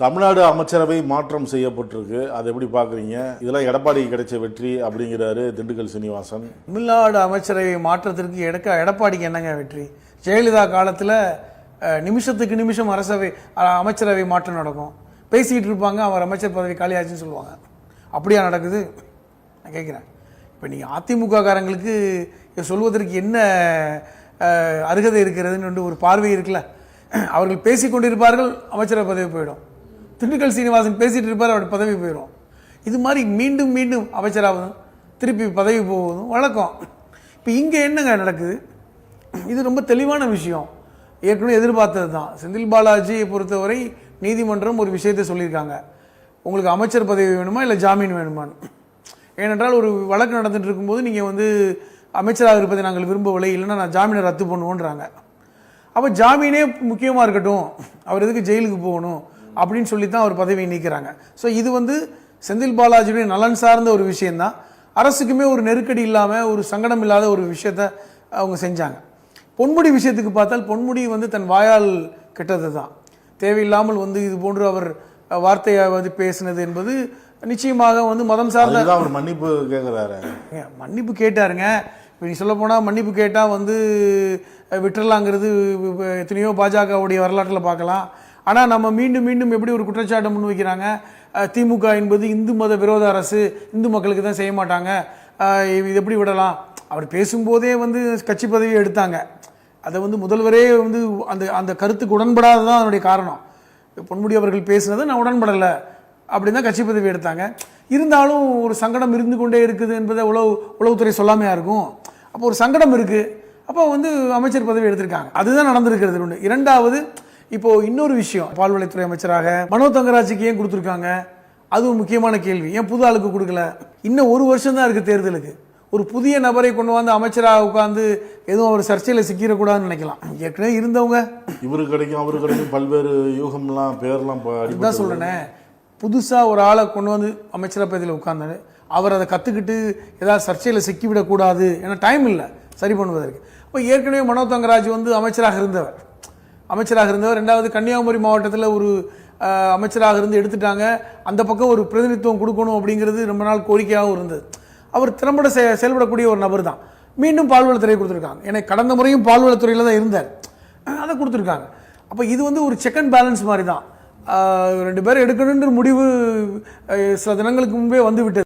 தமிழ்நாடு அமைச்சரவை மாற்றம் செய்யப்பட்டிருக்கு. அதை எப்படி பார்க்குறீங்க? இதெல்லாம் எடப்பாடிக்கு கிடைச்ச வெற்றி அப்படிங்கிறாரு திண்டுக்கல் சீனிவாசன். தமிழ்நாடு அமைச்சரவை மாற்றத்திற்கு எடக்க எடப்பாடிக்கு என்னங்க வெற்றி? ஜெயலலிதா காலத்தில் நிமிஷத்துக்கு நிமிஷம் அரசவை அமைச்சரவை மாற்றம் நடக்கும். பேசிக்கிட்டு இருப்பாங்க அவர் அமைச்சர் பதவி காலியாச்சுன்னு சொல்லுவாங்க. அப்படியா நடக்குது? நான் கேட்குறேன். இப்போ நீங்கள் அதிமுக காரங்களுக்கு சொல்வதற்கு என்ன அருகதை இருக்கிறதுன்னு ஒரு பார்வை இருக்குல்ல. அவர்கள் பேசிக்கொண்டிருப்பார்கள் அமைச்சரவை பதவி போயிடும். திண்டுக்கல் சீனிவாசன் பேசிட்டு இருப்பார் அவர் பதவி போயிடும் இது மாதிரி மீண்டும் மீண்டும் அமைச்சராகவும் திருப்பி பதவி போவதும் வழக்கம். இப்போ இங்கே என்னங்க நடக்குது? இது ரொம்ப தெளிவான விஷயம். ஏற்கனவே எதிர்பார்த்தது தான். செந்தில் பாலாஜியை பொறுத்தவரை நீதிமன்றம் ஒரு விஷயத்தை சொல்லியிருக்காங்க. உங்களுக்கு அமைச்சர் பதவி வேணுமா இல்லை ஜாமீன் வேணுமான்னு ஏனென்றால் ஒரு வழக்கு நடந்துட்டு இருக்கும்போது நீங்கள் வந்து அமைச்சராக இருப்பதை நாங்கள் விரும்பவில்லை இல்லைன்னா நான் ஜாமீனை ரத்து பண்ணுவோன்றாங்க. அப்போ ஜாமீனே முக்கியமாக இருக்கட்டும். அவர் எதுக்கு ஜெயிலுக்கு போகணும்? அப்படின்னு சொல்லி தான் அவர் பதவியை நீக்கிறாங்க. ஸோ இது வந்து செந்தில் பாலாஜியுடைய நலன் சார்ந்த ஒரு விஷயம்தான். அரசுக்குமே ஒரு நெருக்கடி இல்லாமல் ஒரு சங்கடம் இல்லாத ஒரு விஷயத்த அவங்க செஞ்சாங்க. பொன்முடி விஷயத்துக்கு பார்த்தால் பொன்முடி வந்து தன் வாயால் கெட்டது தான் தேவையில்லாமல் வந்து இது போன்று அவர் அஹ், வார்த்தையை வந்து பேசினது என்பது நிச்சயமாக வந்து மதம் சார்ந்த அவர் மன்னிப்பு கேட்குறாரு மன்னிப்பு கேட்டாருங்க. இப்போ நீ சொல்ல போனால் மன்னிப்பு கேட்டால் வந்து விட்டுறலாங்கிறது எத்தனையோ பாஜகவுடைய வரலாற்றில் பார்க்கலாம். ஆனால் நம்ம மீண்டும் மீண்டும் எப்படி ஒரு குற்றச்சாட்டை முன் வைக்கிறாங்க திமுக என்பது இந்து மத விரோத அரசு இந்து மக்களுக்கு தான் செய்ய மாட்டாங்க. இது எப்படி விடலாம்? அவர் பேசும்போதே வந்து கட்சி பதவியை எடுத்தாங்க. அதை வந்து முதல்வரே வந்து அந்த அந்த கருத்துக்கு உடன்படாததான் அதனுடைய காரணம். பொன்முடி அவர்கள் பேசுனது நான் உடன்படலை அப்படின்னு தான் கட்சி பதவி எடுத்தாங்க. இருந்தாலும் ஒரு சங்கடம் இருந்து கொண்டே இருக்குது என்பதை உளவு உளவுத்துறை சொல்லாமையாக இருக்கும். அப்போ ஒரு சங்கடம் இருக்குது அப்போ வந்து அமைச்சர் பதவி எடுத்திருக்காங்க. அதுதான் நடந்திருக்கிறது. ஒன்று இரண்டாவது இப்போ இன்னொரு விஷயம் பால்வளைத்துறை அமைச்சராக மனோ தங்கராஜுக்கு ஏன் கொடுத்துருக்காங்க? அது ஒரு முக்கியமான கேள்வி. ஏன் புது ஆளுக்கு கொடுக்கல? இன்னும் ஒரு வருஷம் தான் இருக்கு தேர்தலுக்கு. ஒரு புதிய நபரை கொண்டு வந்து அமைச்சராக உட்காந்து எதுவும் அவர் சர்ச்சையில் சிக்கிடக்கூடாதுன்னு நினைக்கலாம். ஏற்கனவே இருந்தவங்க. இவருக்கு கிடைக்கும் அவருக்கு கிடைக்கும். பல்வேறு யூகம்லாம் பேர்லாம் தான் சொல்றேனே. புதுசாக ஒரு ஆளை கொண்டு வந்து அமைச்சரவை பதவியில் உட்கார்ந்தாரு அவர் அதை கற்றுக்கிட்டு ஏதாவது சர்ச்சையில் சிக்கிவிடக்கூடாது. ஏன்னா டைம் இல்லை. சரி பண்ணுவதற்கு. இப்போ ஏற்கனவே மனோ தங்கராஜ் வந்து அமைச்சராக இருந்தவர். அமைச்சராக இருந்தவர். ரெண்டாவது கன்னியாகுமரி மாவட்டத்தில் ஒரு அமைச்சராக இருந்து எடுத்துட்டாங்க. அந்த பக்கம் ஒரு பிரதிநிதித்துவம் கொடுக்கணும் அப்படிங்கிறது ரொம்ப நாள் கோரிக்கையாகவும் இருந்தது. அவர் திறம்பட செ செயல்படக்கூடிய ஒரு நபர் தான். மீண்டும் பால்வளத்துறை கொடுத்துருக்காங்க. ஏன்னா கடந்த முறையும் பால்வளத்துறையில் தான் இருந்தார். அதை கொடுத்துருக்காங்க. அப்போ இது வந்து ஒரு செக் அண்ட் பேலன்ஸ் மாதிரி தான். ரெண்டு பேரும் எடுக்கணுன்ற முடிவு சில தினங்களுக்கு முன்பே வந்து விட்டது